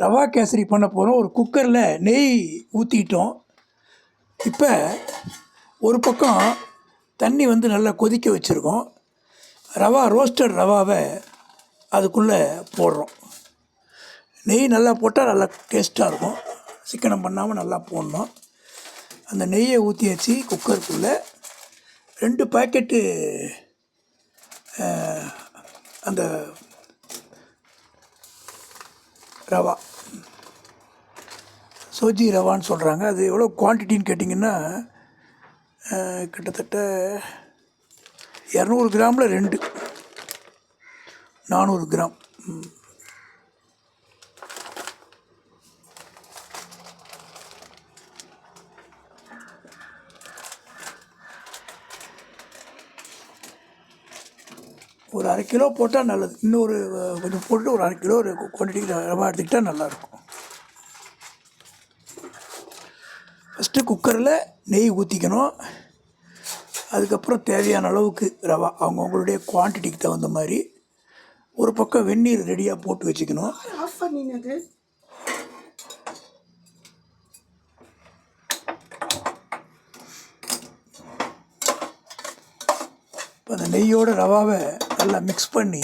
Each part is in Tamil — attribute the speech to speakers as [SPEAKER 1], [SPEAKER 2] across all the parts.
[SPEAKER 1] ரவா கேசரி பண்ண போகிறோம் ஒரு குக்கரில் நெய் ஊற்றிட்டோம் இப்போ ஒரு பக்கம் தண்ணி வந்து நல்லா கொதிக்க வச்சுருக்கோம். ரவா ரோஸ்டட் ரவாவை அதுக்குள்ளே போடுறோம். நெய் நல்லா போட்டால் நல்லா டேஸ்ட்டாக இருக்கும். சிக்கனம் பண்ணாமல் நல்லா போடணும். அந்த நெய்யை ஊற்றி வச்சு குக்கருக்குள்ளே. ரெண்டு பாக்கெட்டு அந்த ரவா. சோஜி ரவான்னு சொல்கிறாங்க அது எவ்வளோ குவான்டிட்டின்னு கேட்டிங்கன்னா கிட்டத்தட்ட இரநூறு கிராமில் ரெண்டு. நானூறு கிராம். அரை கிலோ போட்டால் நல்லது. இன்னொரு கொஞ்சம் போட்டு ஒரு அரை கிலோ ஒரு குவான்டிட்டி ரவா எடுத்துக்கிட்டால் நல்லாயிருக்கும். ஃபஸ்ட்டு குக்கரில் நெய் ஊற்றிக்கணும் அதுக்கப்புறம் தேவையான அளவுக்கு ரவா அவங்கவுங்களுடைய குவான்டிட்டிக்கு தகுந்த மாதிரி. ஒரு பக்கம் வெந்நீர் ரெடியாக போட்டு வச்சுக்கணும். இப்போ அந்த நெய்யோட ரவாவை நல்லா மிக்ஸ் பண்ணி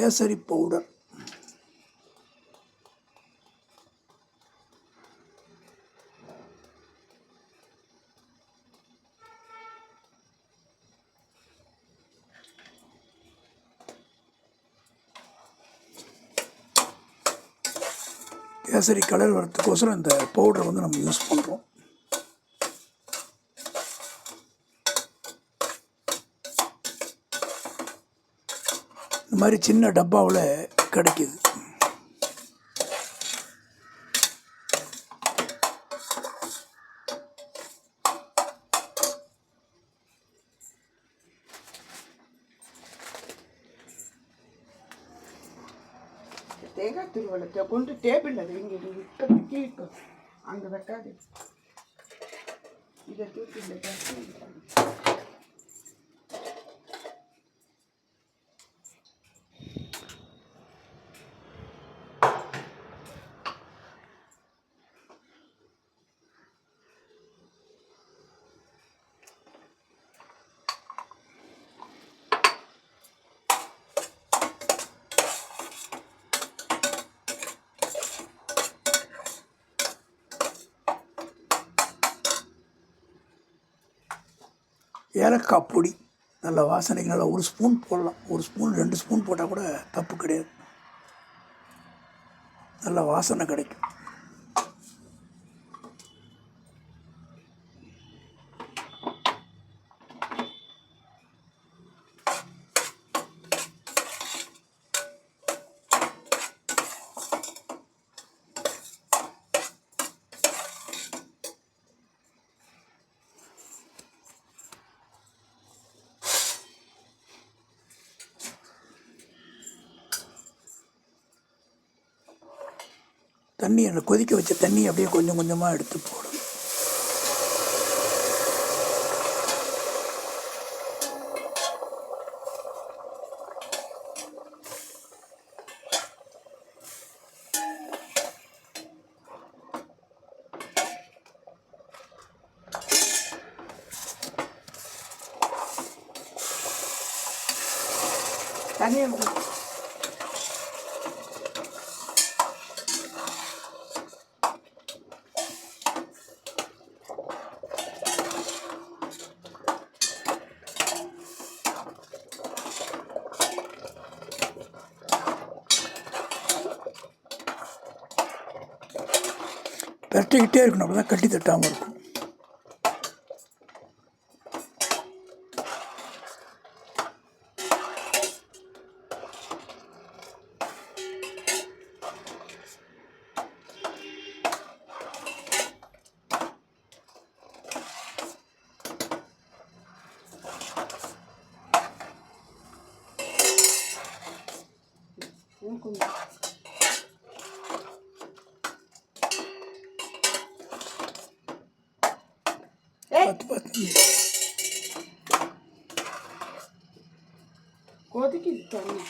[SPEAKER 1] கேசரி பவுடர். கேசரி கலர் வரத்துக்கோசரம் இந்த பவுடரை வந்து நம்ம யூஸ் பண்ணுறோம் மாதிரி சின்ன டப்பாவில் கிடைக்கிது.
[SPEAKER 2] தேங்காய் திருவள்ளத்தை கொண்டு டேபிளில் வைங்க. நீ இப்போதைக்கு அங்கே வைக்காது. இதை தூக்கி
[SPEAKER 1] ஏலக்காய் பொடி நல்ல வாசனைக்கு நல்லா ஒரு ஸ்பூன் போடலாம். ஒரு ஸ்பூன் ரெண்டு ஸ்பூன் போட்டால் கூட தப்பு கிடையாது. நல்ல வாசனை கிடைக்கும். தண்ணி அந்த கொதிக்க வச்ச தண்ணி அப்படியே கொஞ்சம் கொஞ்சமாக எடுத்து போடும்.
[SPEAKER 2] தண்ணியை
[SPEAKER 1] பரட்டிக்கிட்டே இருக்கணும் அப்போ தான் கட்டி தட்டாமல் இருக்கும்
[SPEAKER 2] Thank
[SPEAKER 1] you. bater.
[SPEAKER 2] Quanto que tá, né?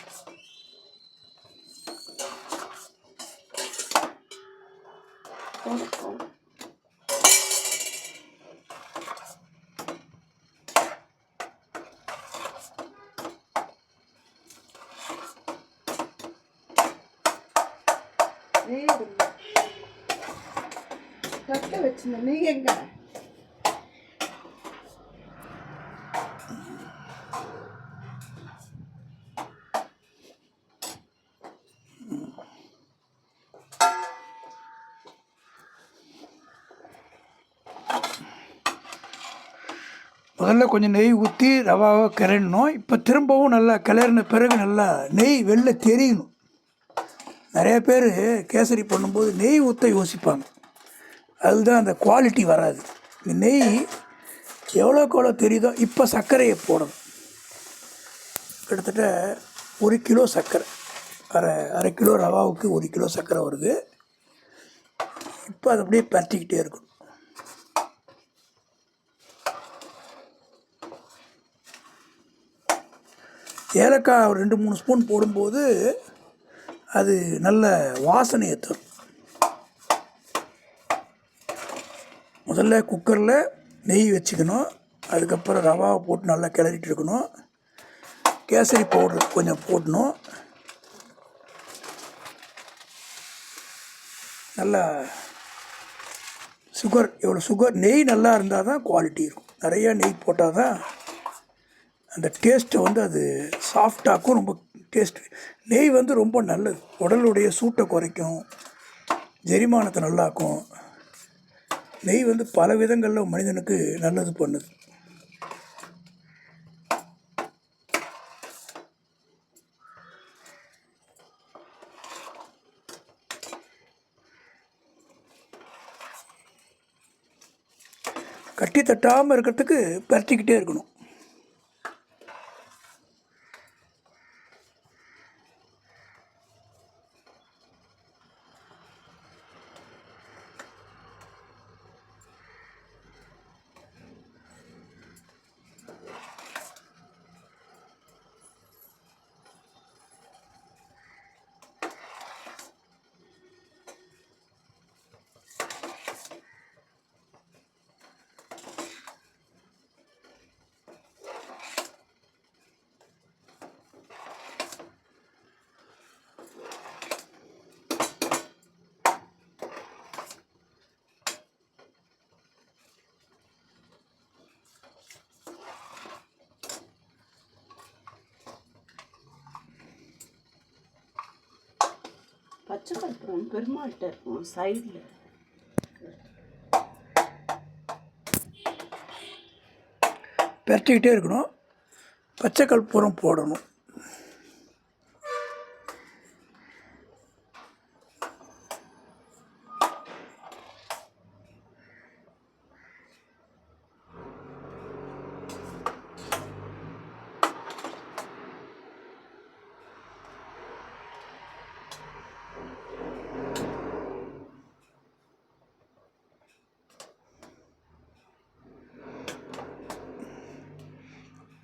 [SPEAKER 2] Quanto Tá tudo, não.
[SPEAKER 1] முதல்ல கொஞ்சம் நெய் ஊற்றி ரவாவை கிளறணும் இப்போ திரும்பவும் நல்லா கிளறின பிறகு நல்லா நெய் வெளில தெரியணும். நிறைய பேர் கேசரி பண்ணும்போது நெய் ஊற்ற யோசிப்பாங்க. அதுதான் அந்த குவாலிட்டி வராது. நெய் எவ்வளோக்கு எவ்வளோ தெரியுதோ இப்போ சர்க்கரையை போடணும். கிட்டத்தட்ட ஒரு கிலோ சர்க்கரை. அரை அரை கிலோ ரவாவுக்கு ஒரு கிலோ சர்க்கரை வருது. இப்போ அதை அப்படியே பரட்டிக்கிட்டே இருக்கணும். ஏலக்காய் ஒரு ரெண்டு மூணு ஸ்பூன் போடும்போது அது நல்ல வாசனையை தரும். முதல்ல குக்கரில் நெய் வச்சுக்கணும். அதுக்கப்புறம் ரவாவை போட்டு நல்லா கிளறிட்டு இருக்கணும். கேசரி பவுடர் கொஞ்சம் போடணும். நல்லா சுகர் எவ்வளோ சுகர் நெய் நல்லா இருந்தால் தான் குவாலிட்டி இருக்கும். நிறையா நெய் போட்டால் தான் அந்த டேஸ்ட்டை வந்து அது சாஃப்டாக்கும் ரொம்ப டேஸ்ட் நெய் வந்து ரொம்ப நல்லது. உடலுடைய சூட்டை குறைக்கும் ஜெரிமானத்தை நல்லாக்கும். நெய் வந்து பல விதங்களில் மனிதனுக்கு நல்லது பண்ணுது. கட்டி தட்டாமல் இருக்கிறதுக்கு பரட்டிக்கிட்டே இருக்கணும்.
[SPEAKER 2] பச்சை பெருமாள்கிட்ட இருக்கும் சைடில்
[SPEAKER 1] பரட்டிக்கிட்டே இருக்கணும் பச்சை கற்பூரம் போடணும்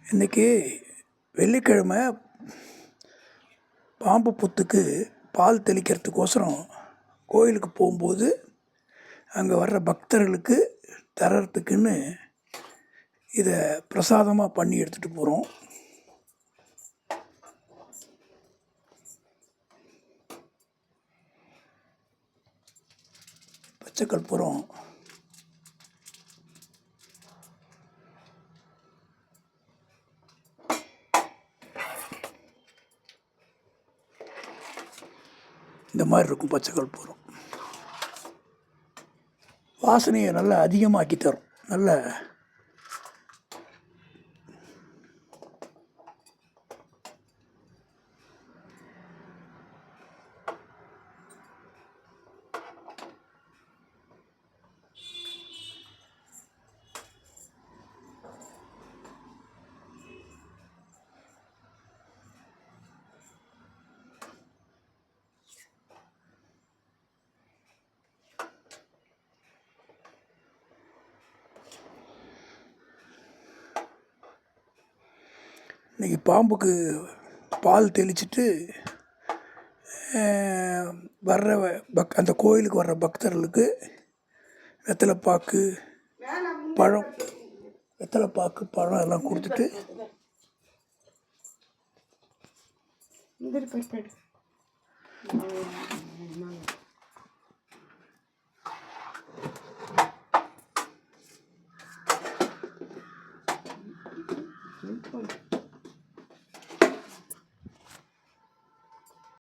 [SPEAKER 1] இன்றைக்கி வெள்ளிக்கிழமை பாம்பு புத்துக்கு பால் தெளிக்கிறதுக்கோசரம் கோயிலுக்கு போகும்போது அங்கே வர்ற பக்தர்களுக்கு தரத்துக்குன்னு இதை பிரசாதமாக பண்ணி எடுத்துகிட்டு போகிறோம் பச்சை கற்பூரம் இந்த மாதிரி இருக்கும் பச்சை கற்பூரம் வாசனையை நல்லா அதிகமாக்கி தரும். நல்ல இன்றைக்கி பாம்புக்கு பால் தெளிச்சிட்டு வர்ற பக் அந்த கோயிலுக்கு வர்ற பக்தர்களுக்கு வெத்தலைப்பாக்கு பழம் வெத்தலைப்பாக்கு பழம் எல்லாம் கொடுத்துட்டு
[SPEAKER 2] முந்திரி